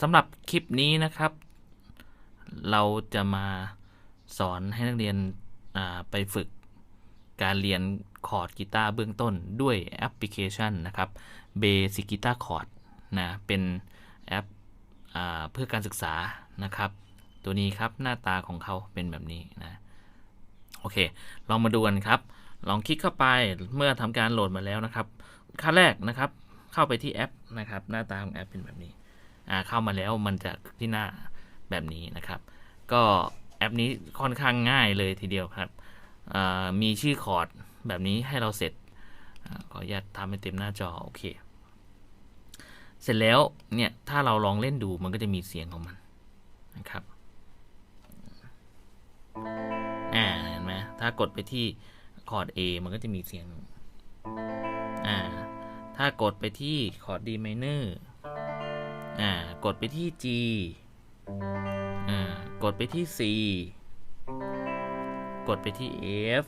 สำหรับคลิปนี้นะครับ เราจะมาสอนให้นักเรียนไปฝึกการเรียนคอร์ดกีตาร์เบื้องต้นด้วยแอปพลิเคชันนะครับ Basic Guitar Chord นะเป็นแอปอเพื่อการศึกษานะครับ ตัวนี้ครับหน้าตาของเขาเป็นแบบนี้นะโอเค ลองมาดูกันครับ ลองคลิกเข้าไปเมื่อทำการโหลดมาแล้วนะครับขั้นแรกนะครับ เข้าไปที่แอปนะครับ หน้าตาของแอปเป็นแบบนี้ เข้ามาแล้วมันจะที่หน้าแบบนี้นะครับ ก็แอปนี้ค่อนข้างง่ายเลยทีเดียวครับ มีชื่อคอร์ดแบบนี้ให้เราเสร็จอขออนุญาตทำให้เต็มหน้าจอโอเค เสร็จแล้วเนี่ยถ้าเราลองเล่นดูมันก็จะมีเสียงของมันนะครับอ่าเห็นไหมถ้ากดไปที่คอร์ด A มันก็จะมีเสียงอ่าถ้ากดไปที่คอร์ด D minor อ่ากดไปที่ G อ่ากดไปที่ C กดไปที่ F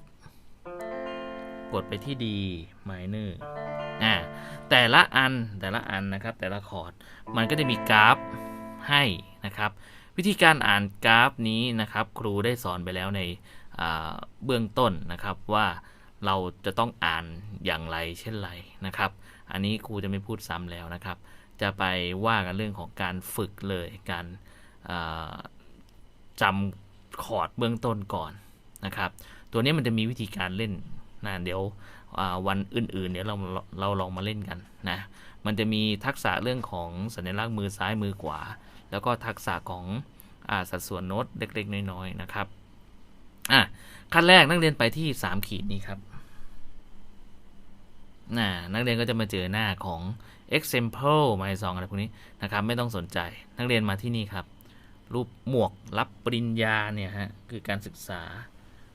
กดไปที่ D minor อ่าแต่ละอันแต่ละอันนะครับแต่ละคอร์ดมันก็จะมีกราฟให้นะครับ วิธีการอ่านกราฟนี้นะครับ ครูได้สอนไปแล้วในเบื้องต้นนะครับว่าเราจะต้องอ่านอย่างไรเช่นไรนะครับ อันนี้ครูจะไม่พูดซ้ำแล้วนะครับ จะไปว่ากันเรื่องของการฝึกเลย การจำคอร์ดเบื้องต้นก่อนนะครับ ตัวนี้มันจะมีวิธีการเล่นนะเดี๋ยววันอื่นๆ เดี๋ยวเราเราลองมาเล่นกันนะ มันจะมีทักษะเรื่องของสัญลักษณ์มือซ้ายมือขวา แล้วก็ทักษะของอสัดส่วนโน้ตเล็กๆ น้อยๆ นะครับอะขั้นแรกนักเรียนไปที่ 3 ขีดนี้ครับ นะนักเรียนก็จะมาเจอหน้าของ example หมายสองอะไรพวกนี้นะครับ ไม่ต้องสนใจ นักเรียนมาที่นี่ครับ รูปหมวกรับปริญญาเนี่ยฮะ คือการศึกษา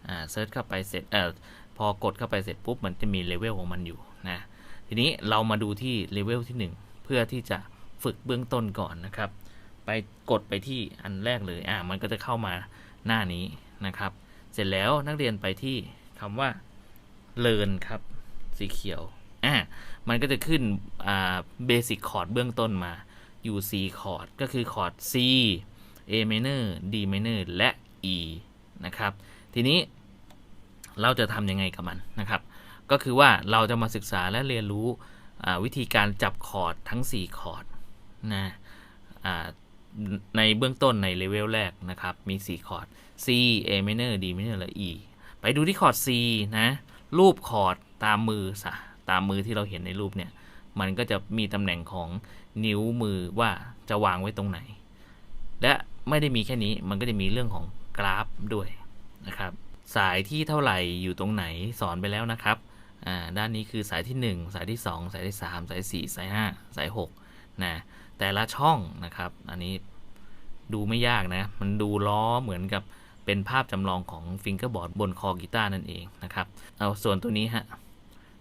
อ่าเซิร์ชเข้าไปเสร็จเอ่อพอกดเข้าไปเสร็จปุ๊บ มันจะมีเลเวลของมันอยู่นะ ทีนี้เรามาดูที่เลเวลที่ 1 เพื่อที่จะฝึกเบื้องต้นก่อนนะครับ ไปกดไปที่อันแรกเลย อ่า มันก็จะเข้ามาหน้านี้นะครับ เสร็จแล้วนักเรียนไปที่คำว่า learn ครับ สีเขียว อ่ามันก็จะขึ้นอ่า basic คอร์ดเบื้องต้นมาอยู่ C คอร์ดก็คือคอร์ด C A minor D minor และ E นะครับ ทีนี้เราจะทำยังไงกับมันนะครับ ก็คือว่าเราจะมาศึกษาและเรียนรู้วิธีการจับคอร์ดทั้ง 4 คอร์ดนะในเบื้องต้นในเลเวลแรกนะครับ มี 4 คอร์ด C A minor D minor และ E ไปดูที่คอร์ด C นะ รูปคอร์ดตามมือสะ ตามมือที่เราเห็นในรูปเนี่ย มันก็จะมีตำแหน่งของนิ้วมือว่าจะวางไว้ตรงไหน และไม่ได้มีแค่นี้มันก็จะมีเรื่องของกราฟด้วยนะครับ สายที่เท่าไหร่อยู่ตรงไหนสอนไปแล้วนะครับอ่าด้านนี้คือสายที่ 1 สายที่ 2 สายที่ 3 สายที่4สาย 5 สาย6นะแต่ละช่องนะครับ อันนี้ดูไม่ยากนะ มันดูล้อเหมือนกับเป็นภาพจำลองของฟิงเกอร์บอร์ดบนคอกีตาร์นั่นเองนะครับ เอาส่วนตัวนี้ฮะ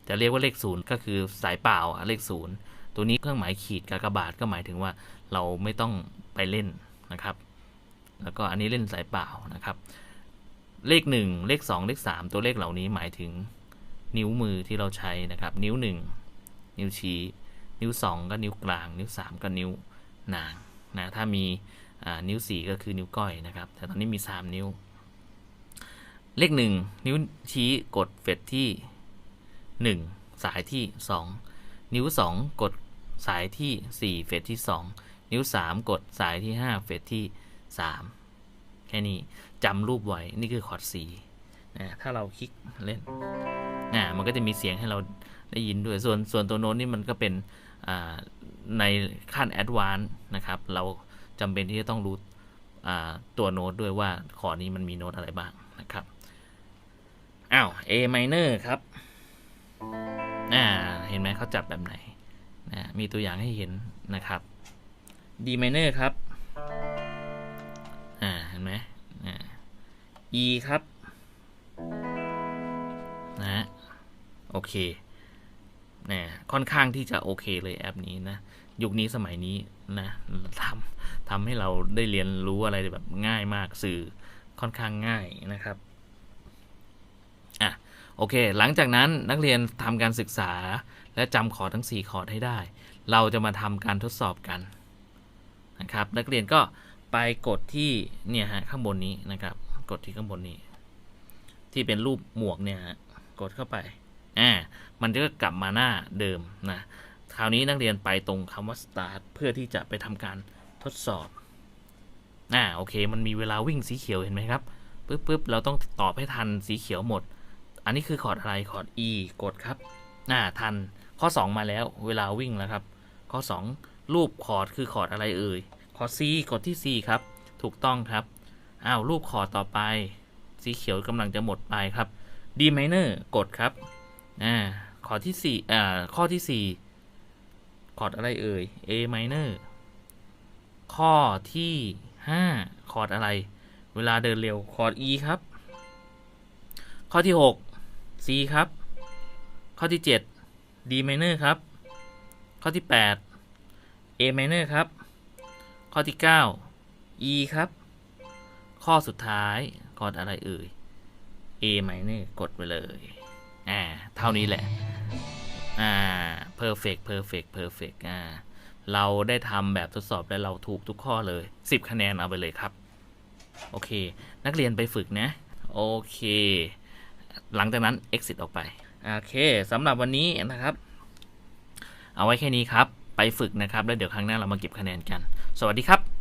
จะเรียกว่าเลขศูนย์ก็คือสายเปล่าเลขศูนย์ตัวนี้เครื่องหมายขีดกากบาทก็หมายถึงว่าเราไม่ต้องไปเล่นนะครับ แล้วก็อันนี้เล่นสายเปล่านะครับ เลข 1 เลข 2 เลข 3 ตัวเลขเหล่านี้หมายถึงนิ้วมือที่เราใช้นะครับ นิ้ว 1 นิ้วชี้ นิ้ว 2 ก็นิ้วกลาง นิ้ว 3 ก็นิ้วนางนะถ้ามีนิ้ว 4 ก็คือนิ้วก้อยนะครับ แต่ตอนนี้มี 3 นิ้ว เลข 1 นิ้วชี้กดเฟดที่ 1 สายที่ 2 นิ้ว 2 กดสายที่ 4 เฟดที่ 2 นิ้ว 3 กดสายที่ 5 เฟดที่ 3 แค่นี้จำรูปไว้ นี่คือคอร์ด C นะถ้าเราคลิกเล่นนะมันก็จะมีเสียงให้เราได้ยินด้วย ส่วนส่วนตัวโน้ตนี่มันก็เป็นอ่าในขั้นแอดวานซ์นะครับ เราจำเป็นที่จะต้องรู้ตัวโน้ตด้วยว่าคอร์ดนี้มันมีโน้ตอะไรบ้างนะครับ อ้าว A minor ครับ อ่าเห็นไหมเขาจับแบบไหนนะมีตัวอย่างให้เห็นนะครับ D minor ครับ อ่า เห็นไหมอ่า E ครับนะฮะโอเคนะค่อนข้างที่จะโอเคเลยแอปนี้นะ ยุคนี้สมัยนี้นะทำทำให้เราได้เรียนรู้อะไรแบบง่ายมากสื่อค่อนข้างง่ายนะครับ อะ โอเค หลังจากนั้นนักเรียนทำการศึกษา และจำคอทั้ง4คอร์ดให้ได้ เราจะมาทำการทดสอบกันนะครับ นักเรียนก็ไปกดที่เนี่ยฮะข้างบนนี้นะครับ กดที่ข้างบนนี้ ที่เป็นรูปหมวกเนี่ยฮะกดเข้าไปอ่ามันก็กลับมาหน้าเดิมนะคราวนี้นักเรียนไปตรงคำว่า start เพื่อที่จะไปทำการทดสอบอ่าโอเค มันมีเวลาวิ่งสีเขียวเห็นไหมครับปึ๊บปึ๊บเราต้องตอบให้ทันสีเขียวหมด อันนี้คือคอร์ดอะไรคอร์ด E กดครับอ่าทันข้อ 2 มาแล้วเวลาวิ่งแล้วครับ ข้อ 2 รูปคอร์ดคือคอร์ดอะไรเอ่ยคอร์ด C กดที่ C ครับ ถูกต้องครับอ้าวรูปคอร์ดต่อไป สีเขียวกำลังจะหมดไปครับ D minor กดครับอ่าคอร์ดที่4อ่าข้อที่ 4 คอร์ดอะไรเอ่ย A minor ข้อที่ 5 คอร์ดอะไร เวลาเดินเร็วคอร์ด E ครับ ข้อที่ 6 C ครับ ข้อที่ 7 D minor ครับ ข้อที่ 8 A minor ครับ ข้อที่ 9 E ครับ ข้อสุดท้ายคอร์ดอะไรเอ่ย A minor กดไปเลย อ่า เท่านี้แหละ อ่า perfect perfect perfect อ่า เราได้ทำแบบทดสอบและเราถูกทุกข้อเลย 10 คะแนนเอาไปเลยครับ โอเค นักเรียนไปฝึกนะ โอเค หลังจากนั้น exit ออกไป โอเคสำหรับวันนี้นะครับ เอาไว้แค่นี้ครับ ไปฝึกนะครับ แล้วเดี๋ยวครั้งหน้าเรามาเก็บคะแนนกัน สวัสดีครับ